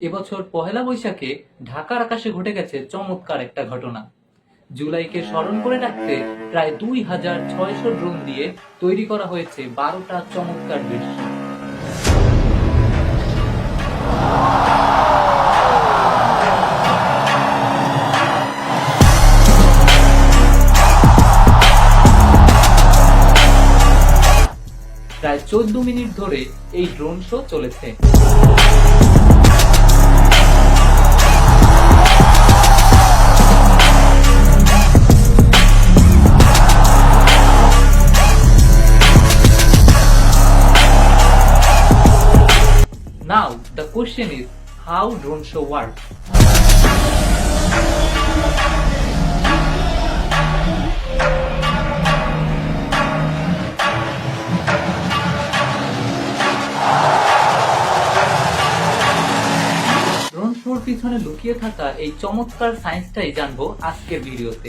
এবছর পহেলা বৈশাখে ঢাকার আকাশে ঘটে গেছে চমৎকার একটা ঘটনা। জুলাইকে স্মরণ করে রাখতে প্রায় দুই হাজার ছয়শো ড্রোন দিয়ে তৈরি করা হয়েছে বারোটা চমৎকার দৃশ্য। প্রায় চোদ্দ মিনিট ধরে এই ড্রোন শো চলেছে। Question is, how drone show work. Drone শোর পিছনে লুকিয়ে থাকা এই চমৎকার সায়েন্সটাই জানব আজকের ভিডিওতে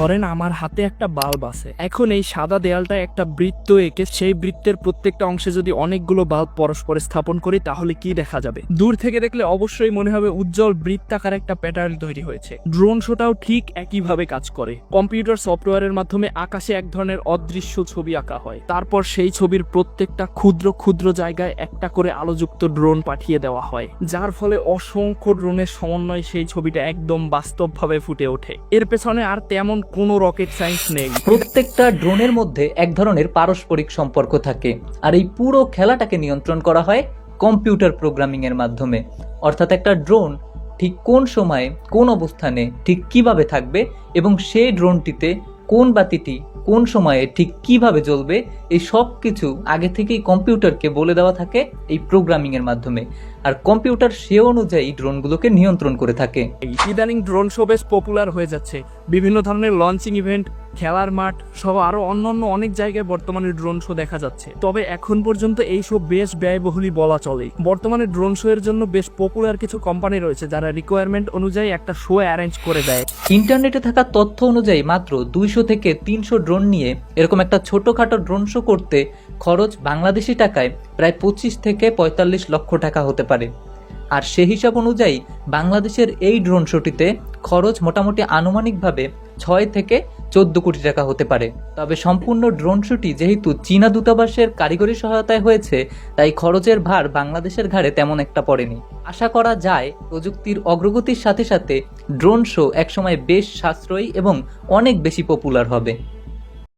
ধরেন আমার হাতে একটা বাল্ব আছে। এখন এই সাদা দেয়ালটা একটা বৃত্ত এঁকে সেই বৃত্তের প্রত্যেকটা অংশে যদি অনেকগুলো বাল্ব পরস্পরে স্থাপন করি, তাহলে কি দেখা যাবে? দূর থেকে দেখলে অবশ্যই মনে হবে উজ্জ্বল বৃত্তাকার একটা প্যাটার্ন তৈরি হয়েছে। ড্রোন শোটাও ঠিক একইভাবে কাজ করে। কম্পিউটার সফটওয়্যারের মাধ্যমে আকাশে এক ধরনের অদৃশ্য ছবি আঁকা হয়। তারপর সেই ছবির প্রত্যেকটা ক্ষুদ্র ক্ষুদ্র জায়গায় একটা করে আলোযুক্ত ড্রোন পাঠিয়ে দেওয়া হয়, যার ফলে অসংখ্য ড্রোনের সমন্বয়ে সেই ছবিটা একদম বাস্তবভাবে ফুটে ওঠে। এর পেছনে আর তেমন কোনো রকেট সায়েন্স নেই। প্রত্যেকটা ড্রোনের মধ্যে এক ধরনের পারস্পরিক সম্পর্ক থাকে, আর এই পুরো খেলাটাকে নিয়ন্ত্রণ করা হয় কম্পিউটার প্রোগ্রামিং এর মাধ্যমে। অর্থাৎ একটা ড্রোন ঠিক কোন সময়ে, কোন অবস্থানে, ঠিক কীভাবে থাকবে এবং সেই ড্রোনটিতে কোন বাতিটি কোন সময়ে ঠিক কীভাবে জ্বলবে, এই সব কিছু আগে থেকেই কম্পিউটারকে বলে দেওয়া থাকে এই প্রোগ্রামিং এর মাধ্যমে। আর কম্পিউটার সে অনুযায়ী ড্রোনগুলোকে নিয়ন্ত্রণ করে থাকে। ইদানিং ড্রোন শো বেশ পপুলার হয়ে যাচ্ছে। বিভিন্ন ধরনের লঞ্চিং ইভেন্ট খেলার মাঠ সহ আরও অন্যান্য অনেক জায়গায় বর্তমানে ড্রোন শো দেখা যাচ্ছে। তবে এখন পর্যন্ত এই শো বেশ ব্যয়বহুলই বলা চলে। বর্তমানে ড্রোন শো এর জন্য বেশ পপুলার কিছু কোম্পানি রয়েছে যারা রিকোয়ারমেন্ট অনুযায়ী একটা শো অ্যারেঞ্জ করে দেয়। ইন্টারনেটে থাকা তথ্য অনুযায়ী মাত্র দুইশো থেকে তিনশো ড্রোন নিয়ে এরকম একটা ছোটখাটো ড্রোন শো করতে খরচ বাংলাদেশি টাকায় প্রায় পঁচিশ থেকে পঁয়তাল্লিশ লক্ষ টাকা হতে পারে। আর সে হিসাব অনুযায়ী বাংলাদেশের এই ড্রোন শোটিতে খরচ মোটামুটি আনুমানিকভাবে ছয় থেকে চোদ্দ কোটি টাকা হতে পারে। তবে সম্পূর্ণ ড্রোন শুটি যেহেতু চীনা দূতাবাসের কারিগরি সহায়তায় হয়েছে, তাই খরচের ভার বাংলাদেশের ঘাড়ে তেমন একটা পড়েনি। আশা করা যায়, প্রযুক্তির অগ্রগতির সাথে সাথে ড্রোন শো একসময় বেশ সাশ্রয়ী এবং অনেক বেশি পপুলার হবে।